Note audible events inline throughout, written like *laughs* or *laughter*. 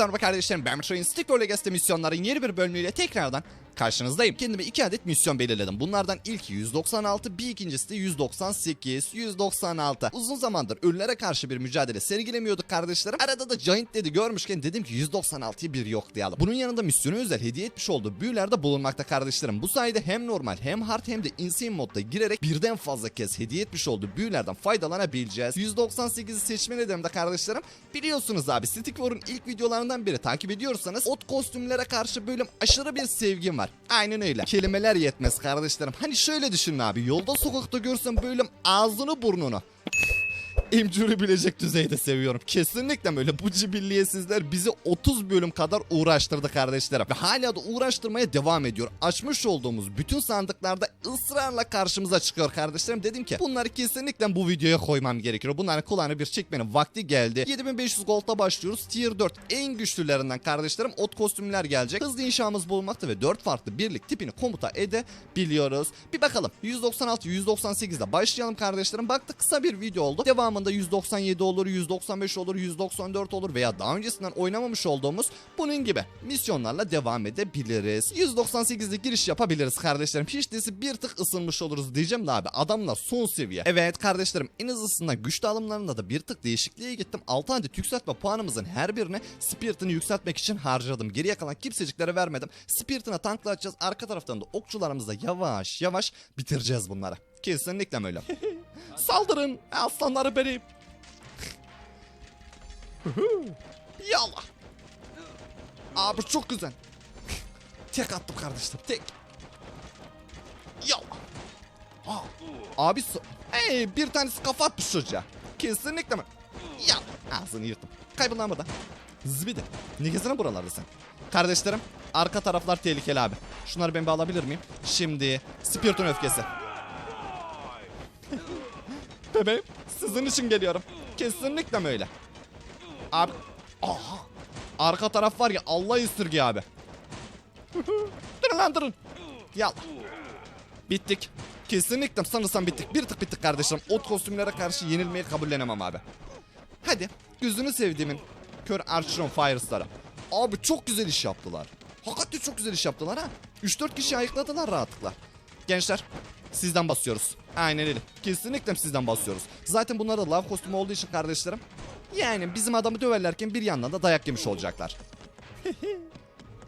Hepinize merhaba kardeşlerim ben Metroin Stick Roll misyonların yeni bir bölümüyle tekrardan karşınızdayım. Kendime iki adet misyon belirledim. Bunlardan ilki 196, bir ikincisi de 198, 196. Uzun zamandır ölülere karşı bir mücadele sergilemiyorduk kardeşlerim. Arada da Giant dedi görmüşken dedim ki 196'yı bir yoklayalım. Bunun yanında misyonu özel hediye etmiş olduğu büyüler de bulunmakta kardeşlerim. Bu sayede hem normal hem hard hem de insane modda girerek birden fazla kez hediye etmiş olduğu büyülerden faydalanabileceğiz. 198'i seçme nedenim de kardeşlerim. Biliyorsunuz abi Stick War'un ilk videolarından biri takip ediyorsanız ot kostümlere karşı böyle aşırı bir sevgim var. Aynen öyle. Kelimeler yetmez kardeşlerim. Hani şöyle düşünün abi. Yolda sokakta görsem böyle ağzını burnunu emcürebilecek düzeyde seviyorum. Kesinlikle böyle bu cibilliyetsizler bizi 30 bölüm kadar uğraştırdı kardeşlerim. Ve hala da uğraştırmaya devam ediyor. Açmış olduğumuz bütün sandıklarda ısrarla karşımıza çıkıyor kardeşlerim. Dedim ki bunları kesinlikle bu videoya koymam gerekiyor. Bunların kulağını bir çekmenin vakti geldi. 7500 gold'da başlıyoruz. Tier 4 en güçlülerinden kardeşlerim ot kostümler gelecek. Hızlı inşamız bulunmakta ve 4 farklı birlik tipini komuta edebiliyoruz. Bir bakalım 196 198'de başlayalım kardeşlerim. Baktık kısa bir video oldu. Devamında 197 olur, 195 olur, 194 olur veya daha öncesinden oynamamış olduğumuz bunun gibi misyonlarla devam edebiliriz. 198'de giriş yapabiliriz kardeşlerim. Hiç değilse bir tık ısınmış oluruz diyeceğim de abi adamlar son seviye. Evet kardeşlerim en hızlısından güç dağılımlarında da bir tık değişikliğe gittim. 6 adet yükseltme puanımızın her birine Spirit'ini yükseltmek için harcadım. Geriye kalan kimseciklere vermedim. Spirit'ine tankla atacağız. Arka taraftan da okçularımızla yavaş yavaş bitireceğiz bunları. Kesinlikle öyle. *laughs* Saldırın aslanları benim. *laughs* Yallah. Abi çok güzel. *laughs* Tek attım kardeşim tek. Yallah. Abi s- Hey, bir tanesi kafa atmış çocuğa. Kesinlikle mi? Ya ağzını yırttım. Kaybolma burada. Zibidi. Ne gezene buralarda sen? Kardeşlerim arka taraflar tehlikeli abi. Şunları ben bir alabilir miyim? Şimdi Spirit'in öfkesi. Bebeğim sizin için geliyorum. Kesinlikle öyle? Abi. Aha. Arka taraf var ya Allah istirgi abi. durun lan durun. Yallah. Bittik. Kesinlikle sanırsam bittik. Bir tık bittik kardeşim. Ot kostümlere karşı yenilmeyi kabullenemem abi. Hadi gözünü sevdiğimin kör Archer on Fires'lara. Abi çok güzel iş yaptılar. Hakikaten çok güzel iş yaptılar ha. 3-4 kişi ayıkladılar rahatlıkla. Gençler sizden basıyoruz. Aynen öyle. Kesinlikle sizden basıyoruz. Zaten bunlar da lav kostümü olduğu için kardeşlerim. Yani bizim adamı döverlerken bir yandan da dayak yemiş olacaklar. *laughs*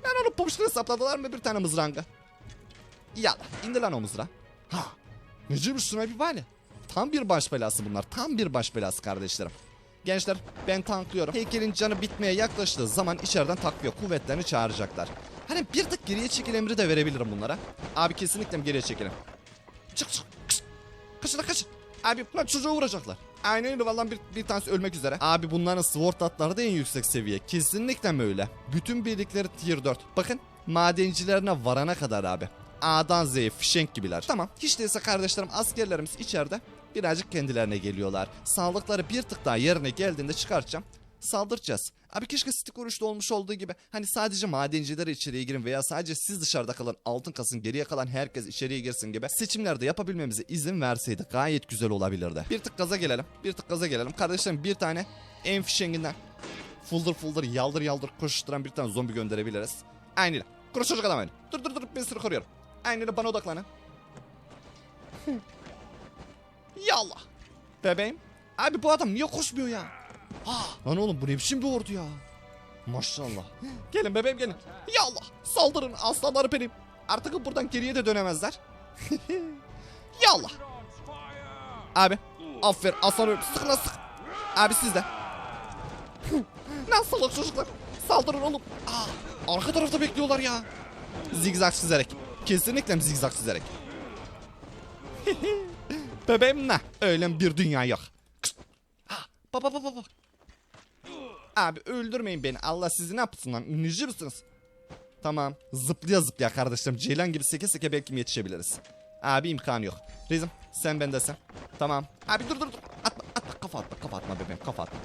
ben onu pomuşlara sapladılar mı bir tane mızranga? Yallah indi lan o mızrağı. Ha. Neciymiş bak hele. Tam bir baş belası bunlar. Tam bir baş belası kardeşlerim. Gençler ben tanklıyorum. Heykelin canı bitmeye yaklaştığı zaman içeriden takviye kuvvetlerini çağıracaklar. Hani bir tık geriye çekil emri de verebilirim bunlara. Abi kesinlikle geriye çekilin. Çık çık. Kaçın kaçın. Abi lan çocuğu vuracaklar. Aynen öyle vallahi bir, bir tanesi ölmek üzere. Abi bunların sword atları da en yüksek seviye. Kesinlikle mi öyle? Bütün birlikleri tier 4. Bakın madencilerine varana kadar abi. A'dan Z'ye fişenk gibiler. Tamam hiç değilse kardeşlerim askerlerimiz içeride birazcık kendilerine geliyorlar. Sağlıkları bir tık daha yerine geldiğinde çıkartacağım. Saldıracağız. Abi keşke stick vuruşta olmuş olduğu gibi hani sadece madenciler içeriye girin veya sadece siz dışarıda kalan altın kasın geriye kalan herkes içeriye girsin gibi seçimlerde yapabilmemize izin verseydi gayet güzel olabilirdi. Bir tık gaza gelelim. Bir tık gaza gelelim. Kardeşlerim bir tane en fişenginden fuldur fuldur yaldır yaldır koşuşturan bir tane zombi gönderebiliriz. Aynen. Koş çocuk adam öyle. Dur dur dur ben seni koruyorum. Aynen bana odaklanın. Yallah. Bebeğim. Abi bu adam niye koşmuyor ya? Lan oğlum bu ne biçim bir ordu ya? Maşallah. Gelin bebeğim gelin. Yallah. Saldırın aslanları benim. Artık buradan geriye de dönemezler. *laughs* Yallah. Abi. Aferin aslanım. Sık lan sık. Abi siz de. Nasıl çocuklar? Saldırın oğlum. Aa, arka tarafta bekliyorlar ya. Zigzag çizerek. Kesinlikle zigzag çizerek. *laughs* Bebeğim ne? Öyle bir dünya yok. Ha, baba baba baba. Abi öldürmeyin beni. Allah sizi ne yapsın lan? Ünlücü müsünüz? Tamam. Zıplaya zıplaya kardeşlerim. Ceylan gibi seke seke belki yetişebiliriz? Abi imkanı yok. Rezim sen bendesin. Tamam. Abi dur dur dur. Atma atma kafa atma kafa atma bebeğim kafa atma.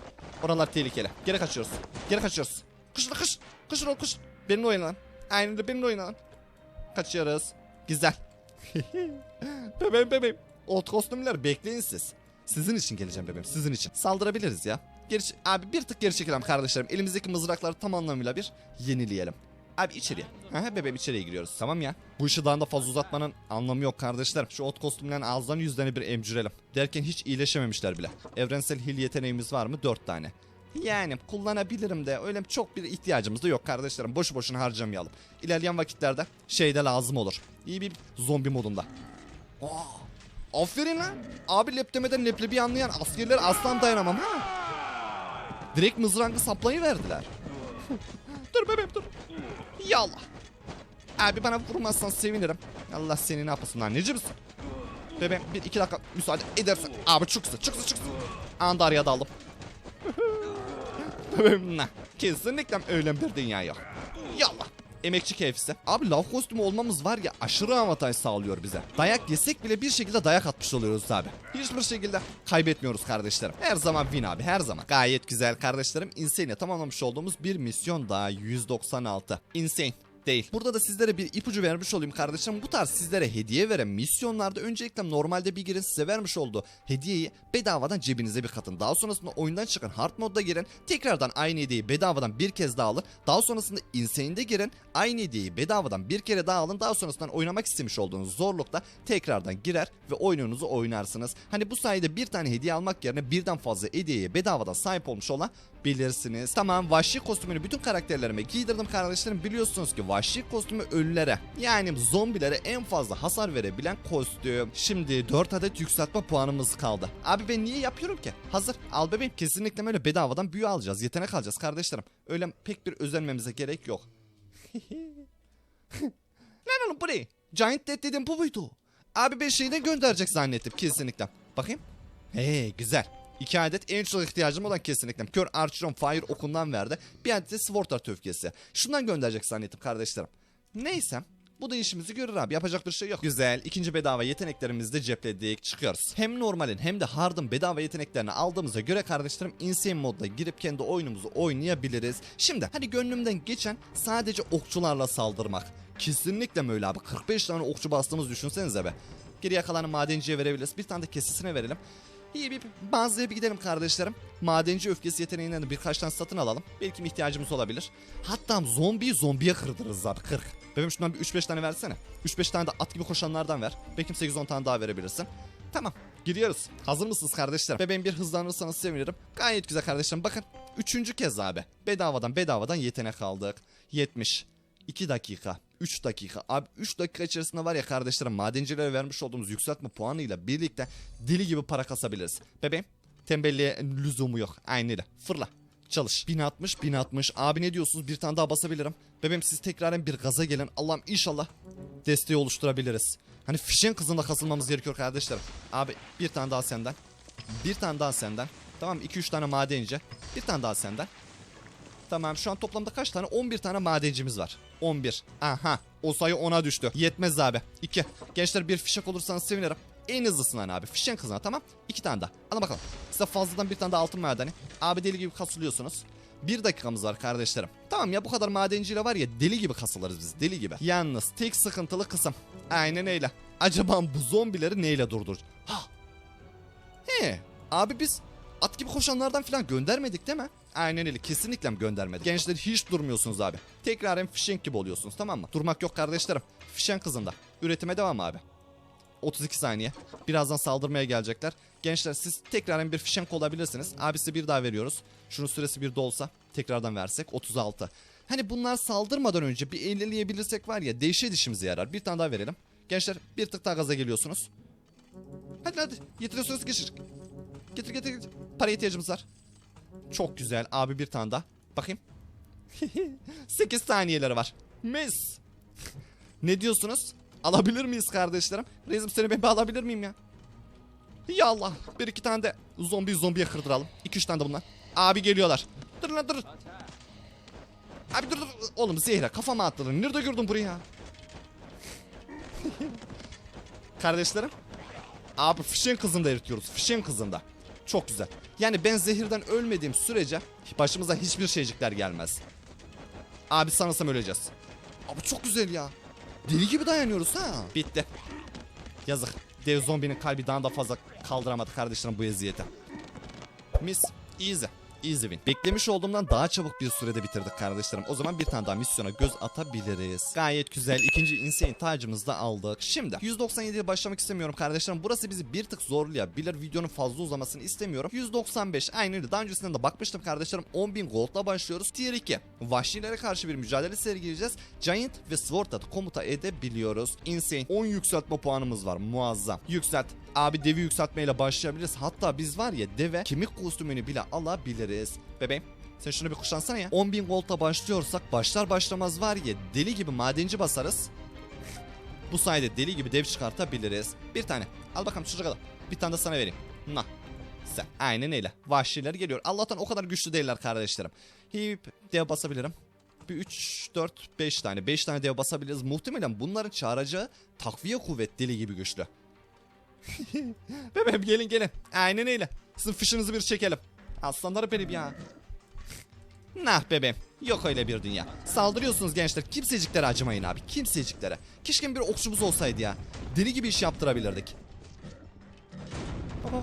Oralar tehlikeli. Geri kaçıyoruz. Geri kaçıyoruz. Kış kış. Kış lan kış. Benimle oyna lan. Aynen de benimle oyna lan. Kaçıyoruz. Güzel. *laughs* bebeğim bebeğim. Ot kostümler bekleyin siz. Sizin için geleceğim bebeğim sizin için. Saldırabiliriz ya. Geri, abi bir tık geri çekelim kardeşlerim. Elimizdeki mızrakları tam anlamıyla bir yenileyelim. Abi içeriye. Ha bebeğim içeriye giriyoruz. Tamam ya. Bu işi daha da fazla uzatmanın anlamı yok kardeşlerim. Şu ot kostümlerin ağızdan yüzlerini bir emcürelim. Derken hiç iyileşememişler bile. Evrensel hil yeteneğimiz var mı? Dört tane. Yani kullanabilirim de öyle çok bir ihtiyacımız da yok kardeşlerim. Boşu boşuna harcamayalım. İlerleyen vakitlerde şeyde lazım olur. İyi bir zombi modunda. Aa, aferin lan. Abi lep demeden leblebi anlayan askerler aslan dayanamam ha. Direkt mızrangı saplayı verdiler. *laughs* dur bebeğim dur. Yallah. Abi bana vurmazsan sevinirim. Allah seni ne yapasın lan neci misin? Bebeğim bir iki dakika müsaade edersen. Abi çıksın çıksın çıksın. Anda araya daldım. Bebeğim ne? Kesinlikle öyle bir dünya yok. Emekçi keyfisi. Abi lav kostümü olmamız var ya aşırı avantaj sağlıyor bize. Dayak yesek bile bir şekilde dayak atmış oluyoruz abi. Hiçbir şekilde kaybetmiyoruz kardeşlerim. Her zaman win abi her zaman. Gayet güzel kardeşlerim. Insane'e tamamlamış olduğumuz bir misyon daha 196. Insane değil. Burada da sizlere bir ipucu vermiş olayım kardeşim. Bu tarz sizlere hediye veren misyonlarda öncelikle normalde bir girin size vermiş olduğu hediyeyi bedavadan cebinize bir katın. Daha sonrasında oyundan çıkan hard modda giren tekrardan aynı hediyeyi bedavadan bir kez daha alın. Daha sonrasında insane'de giren aynı hediyeyi bedavadan bir kere daha alın. Daha sonrasında oynamak istemiş olduğunuz zorlukta tekrardan girer ve oyununuzu oynarsınız. Hani bu sayede bir tane hediye almak yerine birden fazla hediyeye bedavadan sahip olmuş olan bilirsiniz. Tamam vahşi kostümünü bütün karakterlerime giydirdim kardeşlerim. Biliyorsunuz ki vahşi kostümü ölülere yani zombilere en fazla hasar verebilen kostüm. Şimdi 4 adet yükseltme puanımız kaldı. Abi ben niye yapıyorum ki? Hazır al bebeğim. Kesinlikle böyle bedavadan büyü alacağız. Yetenek alacağız kardeşlerim. Öyle pek bir özenmemize gerek yok. *laughs* Lan oğlum bu ne? Giant Dead dedim bu muydu? Abi ben şeyden gönderecek zannettim kesinlikle. Bakayım. He güzel. İki adet en çok ihtiyacım olan kesinlikle. Kör Archeron Fire okundan verdi. Bir adet de Sword Art öfkesi. Şundan gönderecek zannettim kardeşlerim. Neyse. Bu da işimizi görür abi. Yapacak bir şey yok. Güzel. İkinci bedava yeteneklerimizi de cepledik. Çıkıyoruz. Hem normalin hem de hard'ın bedava yeteneklerini aldığımıza göre kardeşlerim Insane modda girip kendi oyunumuzu oynayabiliriz. Şimdi hani gönlümden geçen sadece okçularla saldırmak. Kesinlikle mi öyle abi? 45 tane okçu bastığımız düşünsenize be. Geriye kalanı madenciye verebiliriz. Bir tane de kesisine verelim. İyi bir mağazaya bir gidelim kardeşlerim. Madenci öfkesi yeteneğinden de birkaç tane satın alalım. Belki bir ihtiyacımız olabilir. Hatta zombiyi zombiye kırdırırız abi 40. Bebeğim şundan bir 3-5 tane versene. 3-5 tane de at gibi koşanlardan ver. Belki 8-10 tane daha verebilirsin. Tamam gidiyoruz. Hazır mısınız kardeşler? Bebeğim bir hızlanırsanız sevinirim. Gayet güzel kardeşlerim. Bakın üçüncü kez abi. Bedavadan bedavadan yetenek aldık. 70. 2 dakika. 3 dakika. Abi 3 dakika içerisinde var ya kardeşlerim madencilere vermiş olduğumuz yükseltme puanıyla birlikte deli gibi para kasabiliriz. Bebeğim tembelliğe lüzumu yok. Aynı öyle. Fırla. Çalış. 1060 1060. Abi ne diyorsunuz? Bir tane daha basabilirim. Bebeğim siz tekraren bir gaza gelin. Allah'ım inşallah desteği oluşturabiliriz. Hani fişen kızında kasılmamız gerekiyor kardeşlerim. Abi bir tane daha senden. Bir tane daha senden. Tamam 2-3 tane madenci. Bir tane daha senden. Tamam şu an toplamda kaç tane? 11 tane madencimiz var. 11. Aha o sayı 10'a düştü. Yetmez abi. 2. Gençler bir fişek olursanız sevinirim. En hızlısından abi. Fişen kızına tamam. 2 tane daha. Alın bakalım. Size fazladan bir tane daha altın madeni. Abi deli gibi kasılıyorsunuz. Bir dakikamız var kardeşlerim. Tamam ya bu kadar madenciyle var ya deli gibi kasılırız biz deli gibi. Yalnız tek sıkıntılı kısım. Aynen öyle. Acaba bu zombileri neyle durdur? Ha. He. Abi biz at gibi koşanlardan falan göndermedik değil mi? Aynen öyle kesinlikle göndermedik. Gençler hiç durmuyorsunuz abi. Tekraren fişenk gibi oluyorsunuz tamam mı? Durmak yok kardeşlerim. Fişenk kızında. Üretime devam abi. 32 saniye. Birazdan saldırmaya gelecekler. Gençler siz tekraren bir fişenk olabilirsiniz. Abi size bir daha veriyoruz. Şunun süresi bir dolsa tekrardan versek 36. Hani bunlar saldırmadan önce bir elleyebilirsek var ya dehşet işimize yarar. Bir tane daha verelim. Gençler bir tık daha gaza geliyorsunuz. Hadi hadi yetiriyorsunuz geçir. Getir getir getir. Para ihtiyacımız var. Çok güzel abi bir tane daha. Bakayım. *laughs* 8 saniyeleri var. Mis. ne diyorsunuz? Alabilir miyiz kardeşlerim? Rezim seni ben alabilir miyim ya? Ya Allah. Bir iki tane de zombi zombiye kırdıralım. İki üç tane de bunlar. Abi geliyorlar. Dur lan dur. Abi dur dur. Oğlum Zehra kafama atladın. Nerede gördün burayı ya? *laughs* Kardeşlerim. Abi fişen kızında eritiyoruz. Fişen kızında. Çok güzel. Yani ben zehirden ölmediğim sürece başımıza hiçbir şeycikler gelmez. Abi sanırsam öleceğiz. Abi çok güzel ya. Deli gibi dayanıyoruz ha. Bitti. Yazık. Dev zombinin kalbi daha da fazla kaldıramadı kardeşlerim bu eziyete. Mis. Easy. Easy. Beklemiş olduğumdan daha çabuk bir sürede bitirdik kardeşlerim. O zaman bir tane daha misyona göz atabiliriz. Gayet güzel. İkinci insane tacımızı da aldık. Şimdi 197'ye başlamak istemiyorum kardeşlerim. Burası bizi bir tık zorlayabilir. Videonun fazla uzamasını istemiyorum. 195 aynı öyle. Daha öncesinden de bakmıştım kardeşlerim. 10.000 gold'la başlıyoruz. Tier 2. Vahşilere karşı bir mücadele sergileyeceğiz. Giant ve Sword'la da komuta edebiliyoruz. Insane. 10 yükseltme puanımız var. Muazzam. Yükselt. Abi devi yükseltmeyle başlayabiliriz. Hatta biz var ya deve kemik kostümünü bile alabiliriz. Bebeğim sen şunu bir kuşansana ya. 10.000 gold'la başlıyorsak başlar başlamaz var ya deli gibi madenci basarız. Bu sayede deli gibi dev çıkartabiliriz. Bir tane. Al bakalım çocuk adam. Bir tane de sana vereyim. Na. Sen. Aynen öyle. Vahşiler geliyor. Allah'tan o kadar güçlü değiller kardeşlerim. Hip dev basabilirim. Bir 3, 4, 5 tane. 5 tane dev basabiliriz. Muhtemelen bunların çağıracağı takviye kuvvet deli gibi güçlü. *laughs* Bebeğim gelin gelin. Aynen öyle. Sizin fışınızı bir çekelim. Aslanlarım benim ya. Nah bebeğim. Yok öyle bir dünya. Saldırıyorsunuz gençler. Kimseciklere acımayın abi. Kimseciklere. Keşke bir okçumuz olsaydı ya. Deli gibi iş yaptırabilirdik. Baba.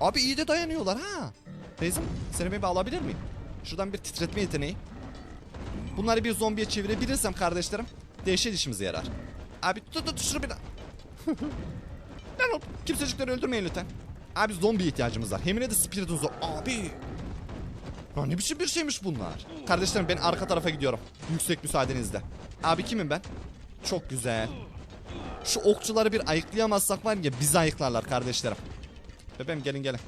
Abi iyi de dayanıyorlar ha. Teyzem seni bir alabilir miyim? Şuradan bir titretme yeteneği. Bunları bir zombiye çevirebilirsem kardeşlerim. Dehşet işimize yarar. Abi tut tut şunu bir daha. *laughs* Lan oğlum kimsecikleri öldürmeyin lütfen. Abi zombiye ihtiyacımız var. Hemine de spiritin zor. Abi. Lan ne biçim bir şeymiş bunlar. Kardeşlerim ben arka tarafa gidiyorum. Yüksek müsaadenizle. Abi kimim ben? Çok güzel. Şu okçuları bir ayıklayamazsak var ya bizi ayıklarlar kardeşlerim. Bebeğim gelin gelin.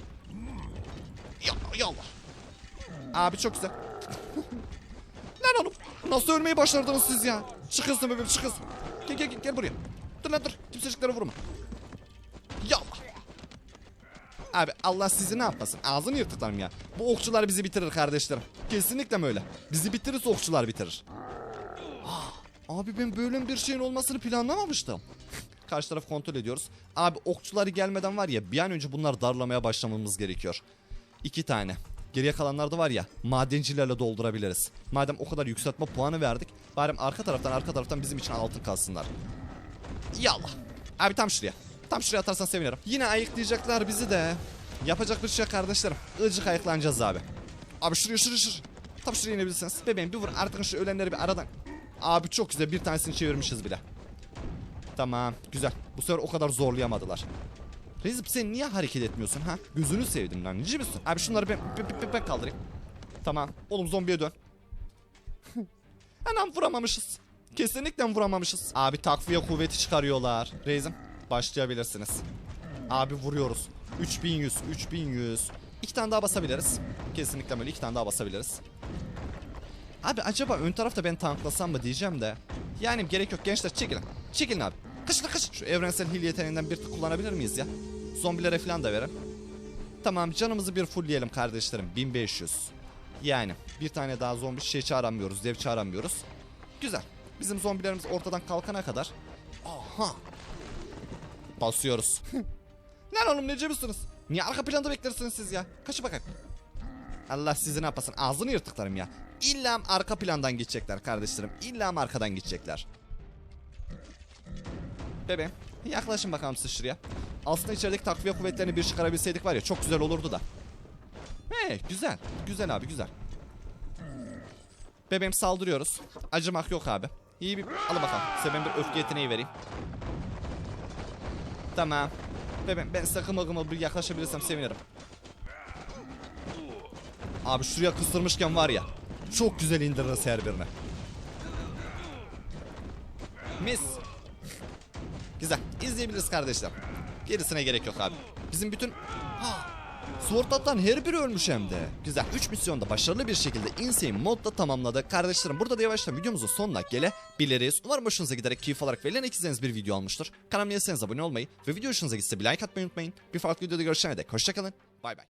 Ya, yallah. Abi çok güzel. *laughs* Lan oğlum. Nasıl ölmeyi başardınız siz ya? Çıkıyorsun bebeğim çıkıyorsun. Gel gel gel, gel buraya. Dur lan dur. Kimseciklere vurma. Abi Allah sizi ne yapmasın? Ağzını yırtıklarım ya. Bu okçular bizi bitirir kardeşlerim. Kesinlikle mi öyle? Bizi bitirirse okçular bitirir. Ah, Abi ben böyle bir şeyin olmasını planlamamıştım. Karşı taraf kontrol ediyoruz. Abi okçuları gelmeden var ya bir an önce bunlar darlamaya başlamamız gerekiyor. İki tane. Geriye kalanlar da var ya madencilerle doldurabiliriz. Madem o kadar yükseltme puanı verdik. Bari arka taraftan arka taraftan bizim için altın kalsınlar. Yallah. Abi tam şuraya. Tam şuraya atarsan sevinirim. Yine ayıklayacaklar bizi de. Yapacak bir şey kardeşlerim. Icık ayıklanacağız abi. Abi şuraya şuraya şuraya. Tam şuraya inebilirsiniz. Bebeğim bir vur artık şu ölenleri bir aradan. Abi çok güzel bir tanesini çevirmişiz bile. Tamam güzel. Bu sefer o kadar zorlayamadılar. Reis sen niye hareket etmiyorsun ha? Gözünü sevdim lan. Nici misin? Abi şunları ben, ben, ben- ben kaldırayım. Tamam. Oğlum zombiye dön. *laughs* Anam vuramamışız. Kesinlikle vuramamışız. Abi takviye kuvveti çıkarıyorlar. Reis'im başlayabilirsiniz. Abi vuruyoruz. 3100, 3100. İki tane daha basabiliriz. Kesinlikle böyle iki tane daha basabiliriz. Abi acaba ön tarafta ben tanklasam mı diyeceğim de. Yani gerek yok gençler çekilin. Çekilin abi. Kaçın kaçın. Şu evrensel hil yeteneğinden bir tık kullanabilir miyiz ya? Zombilere falan da verin. Tamam canımızı bir fullleyelim kardeşlerim. 1500. Yani bir tane daha zombi şey çağıramıyoruz. Dev çağıramıyoruz. Güzel. Bizim zombilerimiz ortadan kalkana kadar. Aha. Basıyoruz. *laughs* Lan oğlum nece misiniz? Niye arka planda beklersiniz siz ya? Kaçın bakayım. Allah sizi ne yapasın? Ağzını yırtıklarım ya. İlla arka plandan gidecekler kardeşlerim. İlla arkadan gidecekler. Bebeğim yaklaşın bakalım siz şuraya. Aslında içerideki takviye kuvvetlerini bir çıkarabilseydik var ya çok güzel olurdu da. Hey güzel. Güzel abi güzel. Bebeğim saldırıyoruz. Acımak yok abi. İyi bir... Alın bakalım. Size ben bir öfke yeteneği vereyim. Tamam. Ben size kımıl kımıl bir yaklaşabilirsem sevinirim. Abi şuraya kıstırmışken var ya. Çok güzel indiririz her birine. Mis. Güzel. İzleyebiliriz kardeşler. Gerisine gerek yok abi. Bizim bütün... Swordlat'tan her biri ölmüş hem de. Güzel. 3 misyonda başarılı bir şekilde Insane modda tamamladık. Kardeşlerim burada da yavaştan videomuzun sonuna gelebiliriz. Umarım hoşunuza giderek keyif alarak verilen ikizleriniz bir video almıştır. Kanalıma abone olmayı ve video hoşunuza gitse bir like atmayı unutmayın. Bir farklı videoda görüşene dek hoşçakalın. Bay bay.